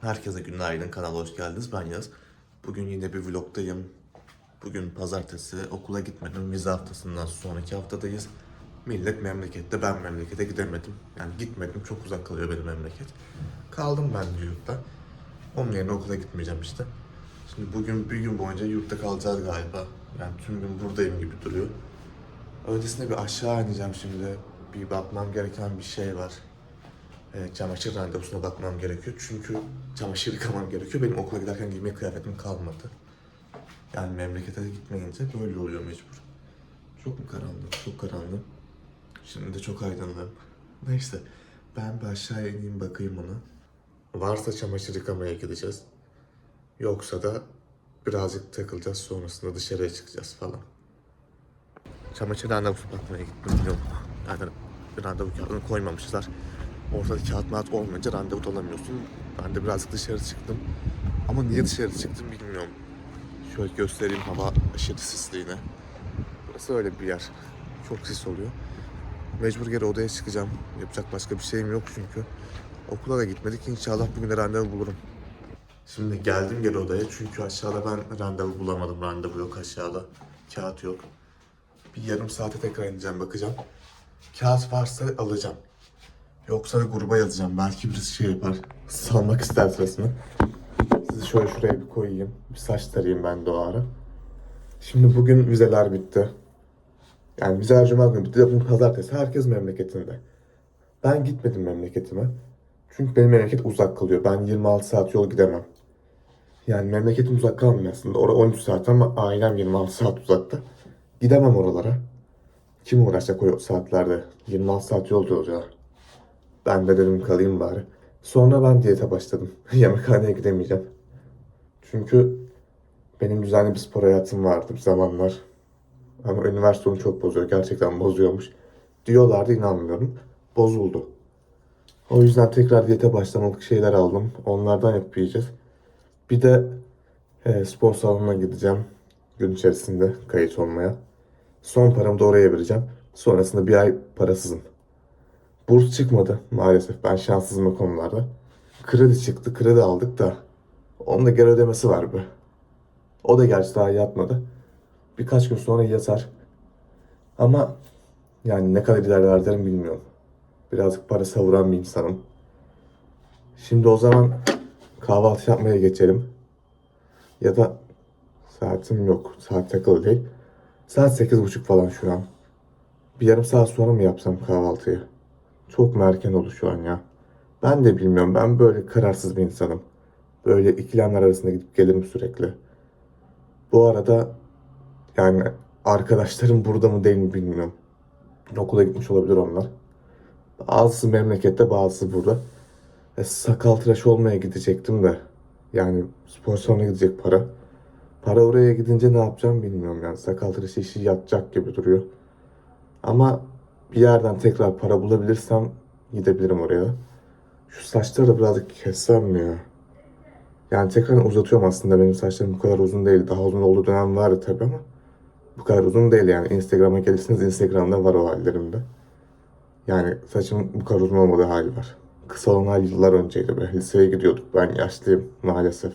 Herkese günaydın, kanala hoş geldiniz. Ben Yaz. Bugün yine bir vlogdayım. Bugün pazartesi, okula gitmedim. Vize haftasından sonraki haftadayız. Millet memlekette, ben memlekete gidemedim. Yani gitmedim, çok uzak kalıyor benim memleket. Kaldım ben de yurtta. Onun yerine okula gitmeyeceğim işte. Şimdi bugün bir gün boyunca yurtta kalacağız galiba. Yani tüm gün buradayım gibi duruyor. Öncesinde bir aşağı ineceğim şimdi. Bir bakmam gereken bir şey var. Evet, çamaşır randevusuna bakmam gerekiyor. Çünkü çamaşır yıkamam gerekiyor. Benim okula giderken giymek kıyafetim kalmadı. Yani memlekete gitmeyince böyle oluyor mecbur. Çok mu karanlık? Çok karanlık. Şimdi de çok aydınlığım. Neyse. Ben bir aşağı ineyim bakayım ona. Varsa çamaşır yıkamaya gideceğiz. Yoksa da birazcık takılacağız. Sonrasında dışarıya çıkacağız falan. Çamaşır randevusu bakmaya gittim. Yok. Yani randevu kağıdını koymamışlar. Ortada kağıt mağat olmayınca randevu alamıyorsun. Ben de birazcık dışarı çıktım. Ama niye dışarı çıktım bilmiyorum. Şöyle göstereyim hava aşırı sisli yine. Burası öyle bir yer. Çok sis oluyor. Mecbur geri odaya çıkacağım. Yapacak başka bir şeyim yok çünkü. Okula da gitmedik. İnşallah bugün de randevu bulurum. Şimdi geldim geri odaya çünkü aşağıda ben randevu bulamadım. Randevu yok aşağıda. Kağıt yok. Bir yarım saate tekrar ineceğim bakacağım. Kağıt varsa alacağım. Yoksa gruba yazacağım. Belki birisi şey yapar. Salmak ister sırasını. Sizi şöyle şuraya bir koyayım. Bir saç tarayayım ben de o ara. Şimdi bugün vizeler bitti. Yani vizeler cuma günü bitti. Bugün pazartesi. Herkes memleketinde. Ben gitmedim memleketime. Çünkü benim memleket uzak kalıyor. Ben 26 saat yol gidemem. Yani memleketim uzak kalmıyor aslında. Orada 13 saat ama ailem 26 saat uzakta. Gidemem oralara. Kim uğraşacak o saatlerde? 26 saat yolcu oluyor. Ben de dedim kalayım bari. Sonra ben diyete başladım. Yemekhaneye gidemeyeceğim. Çünkü benim düzenli bir spor hayatım vardı bir zamanlar. Ama üniversite onu çok bozuyor. Gerçekten bozuyormuş. Diyorlardı inanmıyorum. Bozuldu. O yüzden tekrar diyete başlamalık şeyler aldım. Onlardan yiyeceğiz. Bir de e, spor salonuna gideceğim. Gün içerisinde kayıt olmaya. Son paramı da oraya vereceğim. Sonrasında bir ay parasızım. Burs çıkmadı maalesef. Ben şanssızım o konularda. Kredi çıktı. Kredi aldık da onun da geri ödemesi var be. O da gerçi daha yatmadı. Birkaç gün sonra yatar. Ama yani ne kadar ilerler derim bilmiyorum. Birazcık para savuran bir insanım. Şimdi o zaman kahvaltı yapmaya geçelim. Ya da saatim yok. Saat takılı değil. Saat sekiz buçuk falan şu an. Bir yarım saat sonra mı yapsam kahvaltıyı? Çok mu erken oldu şu an ya? Ben de bilmiyorum. Ben böyle kararsız bir insanım. Böyle ikilemler arasında gidip gelirim sürekli. Bu arada yani arkadaşlarım burada mı değil mi bilmiyorum. Okula gitmiş olabilir onlar. Bazısı memlekette bazısı burada. E, sakal tıraş olmaya gidecektim de. Yani spor salonuna gidecek para. Para oraya gidince ne yapacağım bilmiyorum yani. Sakal tıraş işi yatacak gibi duruyor. Ama bir yerden tekrar para bulabilirsem gidebilirim oraya. Şu saçları da birazcık kessem mi ya? Yani tekrar uzatıyorum aslında. Benim saçlarım bu kadar uzun değil. Daha uzun olduğu dönem vardı tabii ama bu kadar uzun değil yani. Instagram'a gelirseniz Instagram'da var o hallerimde. Yani saçımın bu kadar uzun olmadığı hali var. Kısa olan hali yıllar önceydi be. Liseye gidiyorduk. Ben yaşlıyım maalesef.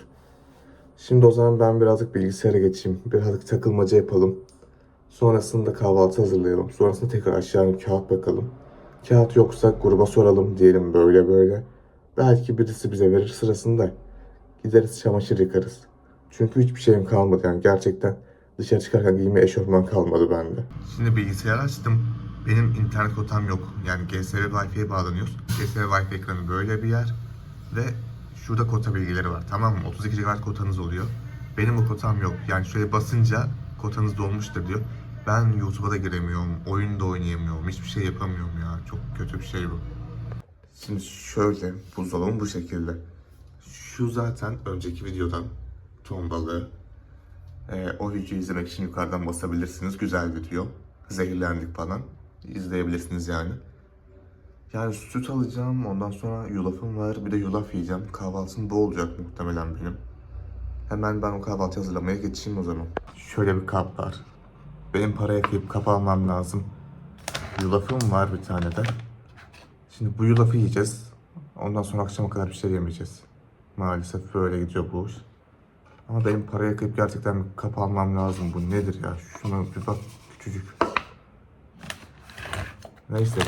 Şimdi o zaman ben birazcık bilgisayara geçeyim. Birazcık takılmaca yapalım. Sonrasında kahvaltı hazırlayalım. Sonrasında tekrar aşağı inip kağıt bakalım. Kağıt yoksa gruba soralım diyelim böyle böyle. Belki birisi bize verir sırasında. Gideriz çamaşır yıkarız. Çünkü hiçbir şeyim kalmadı yani gerçekten dışarı çıkarken giyme eşofman kalmadı bende. Şimdi bilgisayar açtım. Benim internet kotam yok. Yani GSV Wi-Fi'ye bağlanıyoruz. GSV Wi-Fi ekranı böyle bir yer. Ve şurada kota bilgileri var tamam mı? 32 GB kotanız oluyor. Benim o kotam yok. Yani şöyle basınca kotanız dolmuştur diyor. Ben YouTube'a da giremiyorum, oyun da oynayamıyorum, hiçbir şey yapamıyorum ya. Çok kötü bir şey bu. Şimdi şöyle, buzdolabım bu şekilde. Şu zaten önceki videodan ton balığı. Ee, o videoyu izlemek için yukarıdan basabilirsiniz. Güzel video. Zehirlendik falan. İzleyebilirsiniz yani. Yani süt alacağım. Ondan sonra yulafım var. Bir de yulaf yiyeceğim. Kahvaltım bu olacak muhtemelen benim. Hemen ben o kahvaltı hazırlamaya geçeyim o zaman. Şöyle bir kap var. Benim para yakayıp kap almam lazım. Yulafım var bir tane de. Şimdi bu yulafı yiyeceğiz. Ondan sonra akşama kadar bir şey yemeyeceğiz. Maalesef böyle gidiyor bu iş. Ama benim paraya kıyıp gerçekten bir kap almam lazım. Bu nedir ya? Şuna bir bak küçücük. Neyse.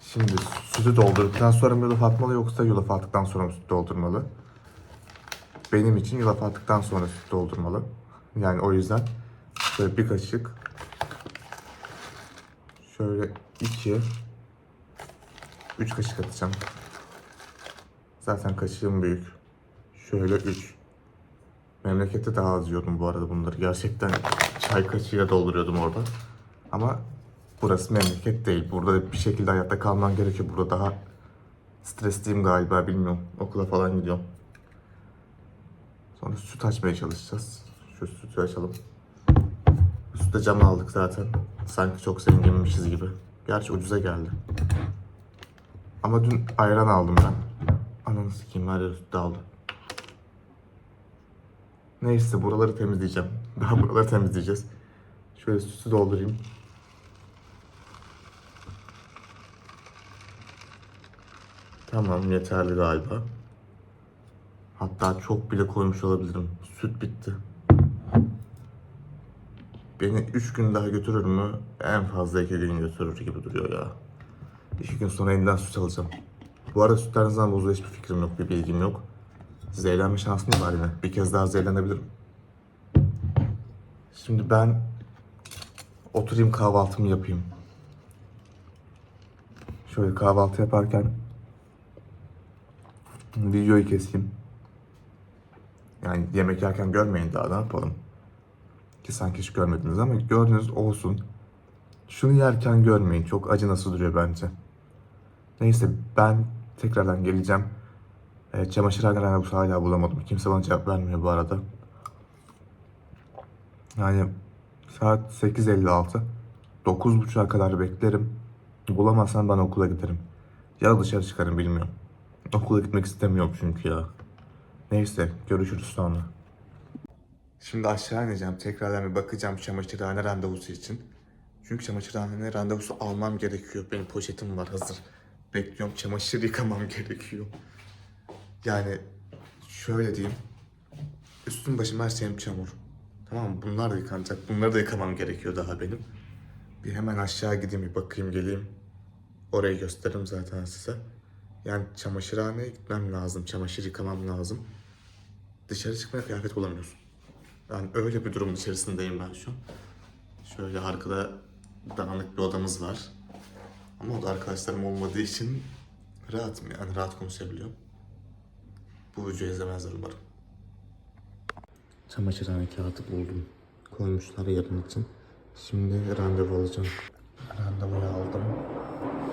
Şimdi sütü doldurduktan sonra mı yulaf atmalı yoksa yulaf attıktan sonra mı süt doldurmalı? Benim için yulaf attıktan sonra süt doldurmalı. Yani o yüzden şöyle bir kaşık şöyle iki üç kaşık atacağım. Zaten kaşığım büyük. Şöyle üç. Memlekette daha az yiyordum bu arada bunları. Gerçekten çay kaşığıyla dolduruyordum orada. Ama burası memleket değil. Burada bir şekilde hayatta kalman gerekiyor. Burada daha stresliyim galiba bilmiyorum. Okula falan gidiyorum. Sonra süt açmaya çalışacağız. Şu sütü açalım. Sütte cam aldık zaten. Sanki çok zenginmişiz gibi. Gerçi ucuza geldi. Ama dün ayran aldım ben. Ananı sikeyim her yer aldı. Neyse buraları temizleyeceğim. Daha buraları temizleyeceğiz. Şöyle sütü doldurayım. Tamam yeterli galiba. Hatta çok bile koymuş olabilirim. Süt bitti. Beni 3 gün daha götürür mü? En fazla 2 gün götürür gibi duruyor ya. 2 gün sonra yeniden süt alacağım. Bu arada sütler ne zaman bozuyor hiçbir fikrim yok, bir bilgim yok. Zehirlenme şansım var yine. Bir kez daha zehirlenebilirim. Şimdi ben oturayım kahvaltımı yapayım. Şöyle kahvaltı yaparken videoyu keseyim. Yani yemek yerken görmeyin daha ne yapalım. Ki sanki hiç görmediniz ama gördünüz olsun. Şunu yerken görmeyin. Çok acı nasıl duruyor bence. Neyse ben tekrardan geleceğim. E, çamaşırhane randevusu hala bulamadım. Kimse bana cevap vermiyor bu arada. Yani saat 8.56. 9.30'a kadar beklerim. Bulamazsam ben okula giderim. Ya dışarı çıkarım bilmiyorum. Okula gitmek istemiyorum çünkü ya. Neyse görüşürüz sonra. Şimdi aşağı ineceğim. Tekrardan bir bakacağım çamaşırhane randevusu için. Çünkü çamaşırhane randevusu almam gerekiyor. Benim poşetim var hazır. Bekliyorum çamaşır yıkamam gerekiyor. Yani şöyle diyeyim. Üstüm başım her şeyim çamur. Tamam mı? Bunlar da yıkanacak. Bunları da yıkamam gerekiyor daha benim. Bir hemen aşağı gideyim bir bakayım geleyim. Orayı gösteririm zaten size. Yani çamaşırhaneye gitmem lazım. Çamaşır yıkamam lazım. Dışarı çıkmaya kıyafet bulamıyorsun. Yani öyle bir durum içerisindeyim ben şu an. Şöyle arkada dağınık bir odamız var. Ama o da arkadaşlarım olmadığı için rahatım yani rahat konuşabiliyorum. Bu videoyu izlemezler umarım. Çamaşırhane kağıdı buldum. Koymuşlar yarın için. Şimdi randevu alacağım. Randevuyu aldım.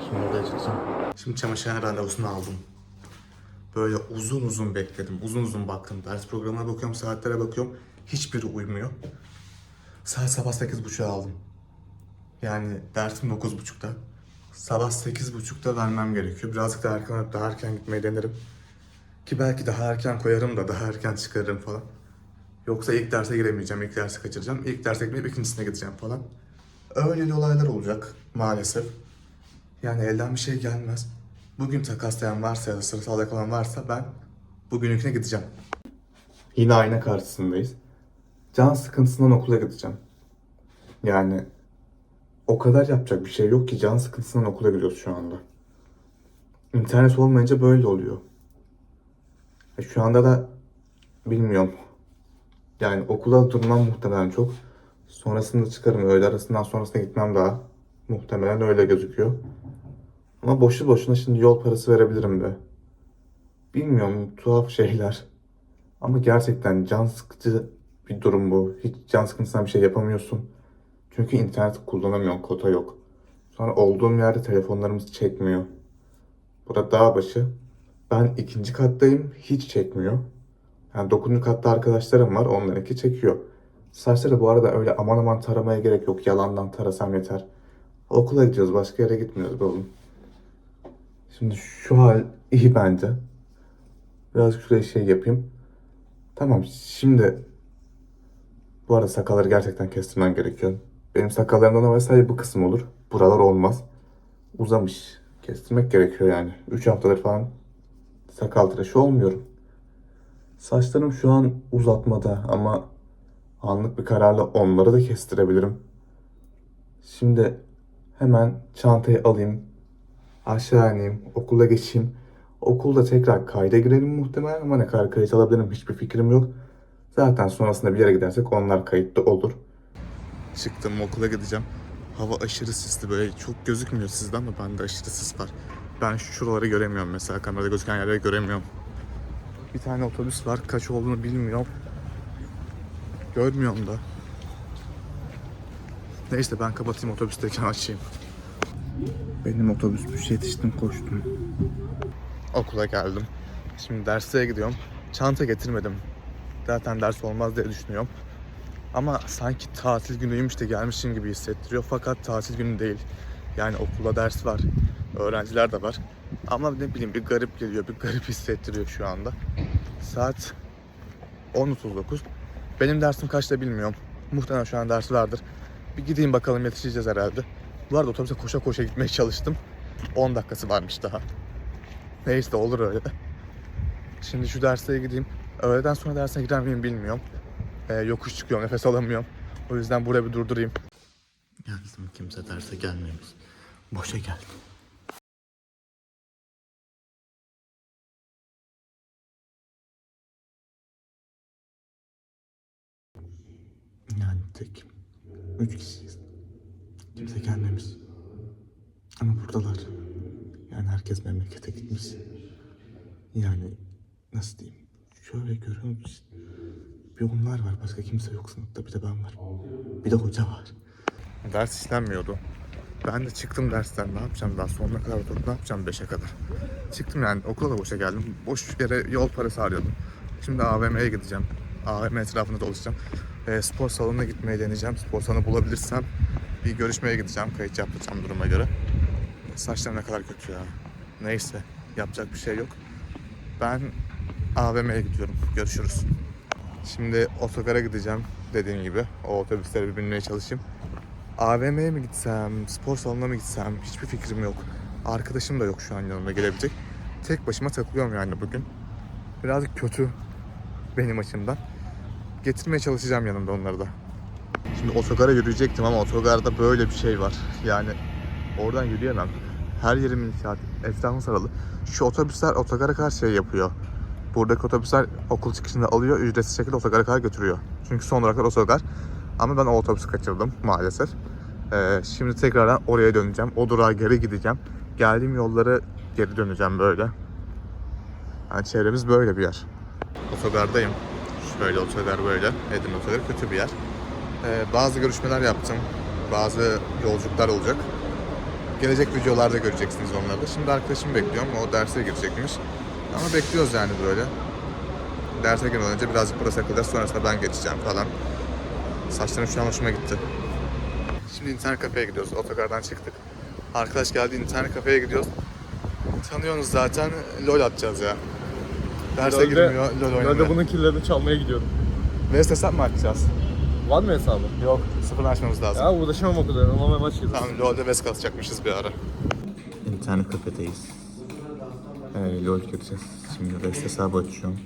Şimdi oraya çıkacağım. Şimdi çamaşırhane randevusunu aldım. Böyle uzun uzun bekledim. Uzun uzun baktım. Ders programına bakıyorum, saatlere bakıyorum. Hiçbiri uymuyor. Saat sabah 8.30'a aldım. Yani dersim 9.30'da. Sabah 8.30'da vermem gerekiyor. Birazcık daha erken, daha erken gitmeyi denerim. Ki belki daha erken koyarım da daha erken çıkarırım falan. Yoksa ilk derse giremeyeceğim, ilk dersi kaçıracağım. İlk derse gitmeyip ikincisine gideceğim falan. Öyle olaylar olacak maalesef. Yani elden bir şey gelmez. Bugün takaslayan varsa ya da sırasal yakalan varsa ben bugününküne gideceğim. Yine ayna karşısındayız. Can sıkıntısından okula gideceğim. Yani o kadar yapacak bir şey yok ki can sıkıntısından okula gidiyoruz şu anda. İnternet olmayınca böyle oluyor. E, Şu anda da bilmiyorum. Yani okula durmam muhtemelen çok. Sonrasında çıkarım. Öğle arasından sonrasına gitmem daha. Muhtemelen öyle gözüküyor. Ama boşu boşuna şimdi yol parası verebilirim de. Bilmiyorum tuhaf şeyler. Ama gerçekten can sıkıcı bir durum bu. Hiç can sıkıntısından bir şey yapamıyorsun. Çünkü internet kullanamıyorsun, kota yok. Sonra olduğum yerde telefonlarımız çekmiyor. Burada dağ başı. Ben ikinci kattayım, hiç çekmiyor. Yani dokuzuncu katta arkadaşlarım var, onlarınki çekiyor. Saçları bu arada öyle aman aman taramaya gerek yok. Yalandan tarasam yeter. Okula gidiyoruz, başka yere gitmiyoruz be oğlum. Şimdi şu hal iyi bence. Biraz şuraya şey yapayım. Tamam şimdi bu arada sakalları gerçekten kestirmem gerekiyor. Benim sakallarımda normal sadece bu kısım olur. Buralar olmaz. Uzamış. Kestirmek gerekiyor yani. 3 haftadır falan sakal tıraşı olmuyorum. Saçlarım şu an uzatmada ama anlık bir kararla onları da kestirebilirim. Şimdi hemen çantayı alayım. Aşağı ineyim, okula geçeyim. Okulda tekrar kayda girelim muhtemelen ama ne kadar kayıt alabilirim hiçbir fikrim yok. Zaten sonrasında bir yere gidersek onlar kayıtlı olur. Çıktım okula gideceğim. Hava aşırı sisli böyle çok gözükmüyor sizde ama bende aşırı sis var. Ben şuraları göremiyorum mesela kamerada gözüken yerleri göremiyorum. Bir tane otobüs var kaç olduğunu bilmiyorum. Görmüyorum da. Neyse ben kapatayım otobüsteyken açayım. Benim otobüsmüş yetiştim koştum. Okula geldim. Şimdi derslere gidiyorum. Çanta getirmedim. Zaten ders olmaz diye düşünüyorum. Ama sanki tatil günüymüş de gelmişim gibi hissettiriyor. Fakat tatil günü değil. Yani okulda ders var. Öğrenciler de var. Ama ne bileyim bir garip geliyor. Bir garip hissettiriyor şu anda. Saat 10.39. Benim dersim kaçta bilmiyorum. Muhtemelen şu an ders vardır. Bir gideyim bakalım yetişeceğiz herhalde. Bu arada otobüse koşa koşa gitmeye çalıştım. 10 dakikası varmış daha. Neyse olur öyle de. Şimdi şu derslere gideyim. Öğleden sonra dersine girer miyim bilmiyorum. Ee, yokuş çıkıyorum, nefes alamıyorum. O yüzden buraya bir durdurayım. Geldim kimse derse gelmemiş. Boşa geldim. Yani tek üç kişiyiz. Kimse gelmemiş. Ama buradalar. Yani herkes memlekete gitmiş. Yani nasıl diyeyim? Şöyle görüyor musun? Bir onlar var. Başka kimse yok sınıfta. Bir de ben var. Bir de hoca var. Ders işlenmiyordu. Ben de çıktım dersten. Ne yapacağım daha sonuna kadar oturdum. Ne yapacağım 5'e kadar. Çıktım yani okula da boşa geldim. Boş yere yol parası arıyordum. Şimdi AVM'ye gideceğim. AVM etrafında dolaşacağım. E, spor salonuna gitmeyi deneyeceğim. Spor salonu bulabilirsem bir görüşmeye gideceğim. Kayıt yapacağım duruma göre. Saçlarım ne kadar kötü ya. Neyse yapacak bir şey yok. Ben AVM'ye gidiyorum. Görüşürüz. Şimdi otogara gideceğim dediğim gibi. O otobüslere bir binmeye çalışayım. AVM'ye mi gitsem, spor salonuna mı gitsem hiçbir fikrim yok. Arkadaşım da yok şu an yanımda gelebilecek. Tek başıma takılıyorum yani bugün. Birazcık kötü benim açımdan. Getirmeye çalışacağım yanımda onları da. Şimdi otogara yürüyecektim ama otogarda böyle bir şey var. Yani oradan yürüyemem. Her yerim inşaat, etrafım sarılı. Şu otobüsler otogara kadar şey yapıyor. Buradaki otobüsler okul çıkışında alıyor, ücretsiz şekilde otogara kadar götürüyor. Çünkü son olarak otogar. Ama ben o otobüsü kaçırdım maalesef. Ee, şimdi tekrardan oraya döneceğim. O durağa geri gideceğim. Geldiğim yolları geri döneceğim böyle. Yani çevremiz böyle bir yer. Otogardayım. Şöyle otogar böyle. Edirne otogarı kötü bir yer. Ee, bazı görüşmeler yaptım. Bazı yolculuklar olacak. Gelecek videolarda göreceksiniz onları da. Şimdi arkadaşımı bekliyorum. O derse girecekmiş. Ama bekliyoruz yani böyle. Derse girmeden önce birazcık burası takılacağız. Sonrasında ben geçeceğim falan. Saçlarım şu an hoşuma gitti. Şimdi internet kafeye gidiyoruz. Otogardan çıktık. Arkadaş geldi internet kafeye gidiyoruz. Tanıyorsunuz zaten. LOL atacağız ya. Derse LoL'de- girmiyor. LOL Ben oynamıyor. de bunun killerini çalmaya gidiyorum. Ve hesap mı açacağız? Var mı hesabı? Yok. Sıfır açmamız lazım. Ya uğraşamam o kadar. Ama maç gibi. Tamam LoL'de West kasacakmışız bir ara. İnternet kafedeyiz. Ee, LoL gireceğiz. Şimdi West hesabı açıyorum.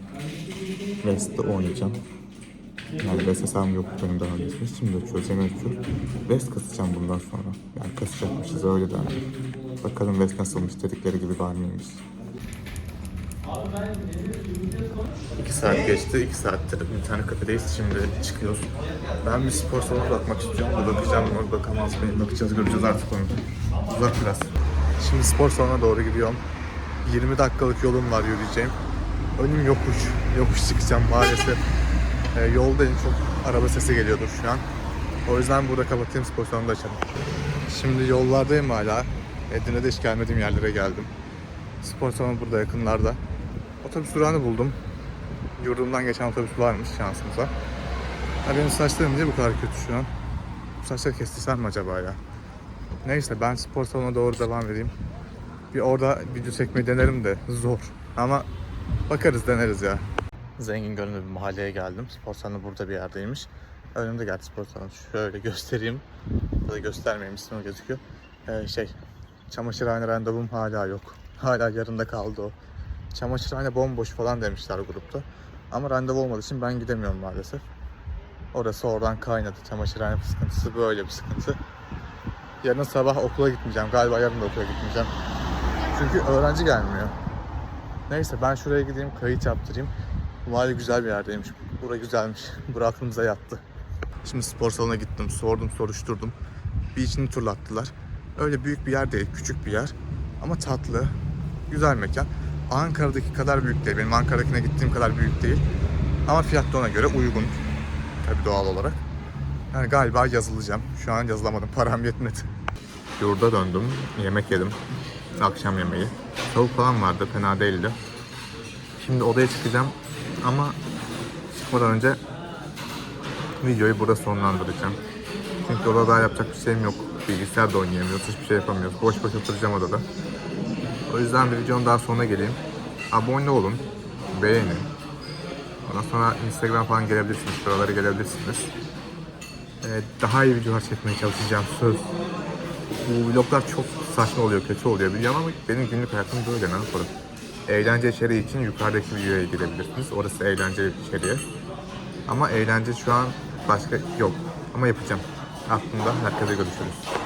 West'te oynayacağım. Yani West hesabım yok benim daha öncesinde. Şimdi açıyoruz, yeni açıyoruz. West kasacağım bundan sonra. Yani kasacakmışız öyle de. Bakalım West nasılmış dedikleri gibi var mıymış. İki saat geçti. iki saattir internet kafedeyiz. Şimdi çıkıyoruz. Ben bir spor salonu bakmak istiyorum da bakacağım mı bakamaz mıyım bakacağız göreceğiz artık onu. Uzak biraz. Şimdi spor salonuna doğru gidiyorum. 20 dakikalık yolum var yürüyeceğim. Önüm yokuş. Yokuş çıkacağım maalesef. Ee, yoldayım çok araba sesi geliyordur şu an. O yüzden burada kapatayım spor salonunu da açalım. Şimdi yollardayım hala. Edirne'de hiç gelmediğim yerlere geldim. Spor salonu burada yakınlarda. Otobüs durağını buldum. Yurdumdan geçen otobüs varmış şansımıza. Ya benim saçlarım niye bu kadar kötü şu an? Bu saçları kestirsem mi acaba ya? Neyse ben spor salonuna doğru devam edeyim. Bir orada video çekmeyi denerim de zor. Ama bakarız deneriz ya. Zengin görünümlü bir mahalleye geldim. Spor salonu burada bir yerdeymiş. Önümde geldi spor salonu. Şöyle göstereyim. Ya da göstermeyeyim ismi gözüküyor. Ee, şey, çamaşırhane randevum hala yok. Hala yarında kaldı o. Çamaşırhane bomboş falan demişler grupta. Ama randevu olmadığı için ben gidemiyorum maalesef. Orası oradan kaynadı. Çamaşırhane sıkıntısı böyle bir sıkıntı. Yarın sabah okula gitmeyeceğim. Galiba yarın da okula gitmeyeceğim. Çünkü öğrenci gelmiyor. Neyse ben şuraya gideyim kayıt yaptırayım. Vay güzel bir yerdeymiş. Bura güzelmiş. Bura aklımıza yattı. Şimdi spor salonuna gittim. Sordum soruşturdum. Bir içini turlattılar. Öyle büyük bir yer değil. Küçük bir yer. Ama tatlı. Güzel mekan. Ankara'daki kadar büyük değil. Benim Ankara'dakine gittiğim kadar büyük değil. Ama fiyat da ona göre uygun. Tabii doğal olarak. Yani galiba yazılacağım. Şu an yazılamadım. Param yetmedi. Yurda döndüm. Yemek yedim. Akşam yemeği. Tavuk falan vardı. Fena değildi. Şimdi odaya çıkacağım. Ama çıkmadan önce videoyu burada sonlandıracağım. Çünkü odada yapacak bir şeyim yok. Bilgisayar da oynayamıyoruz. Hiçbir şey yapamıyoruz. Boş boş oturacağım odada. O yüzden bir videonun daha sonuna geleyim. Abone olun. Beğenin. Ondan sonra Instagram falan gelebilirsiniz. Şuralara gelebilirsiniz. Ee, daha iyi videolar çekmeye çalışacağım. Söz. Bu vloglar çok saçma oluyor, kötü oluyor biliyorum ama benim günlük hayatım böyle ne yaparım. Eğlence içeriği için yukarıdaki videoya girebilirsiniz. Orası eğlence içeriği. Ama eğlence şu an başka yok. Ama yapacağım. Aklımda herkese görüşürüz.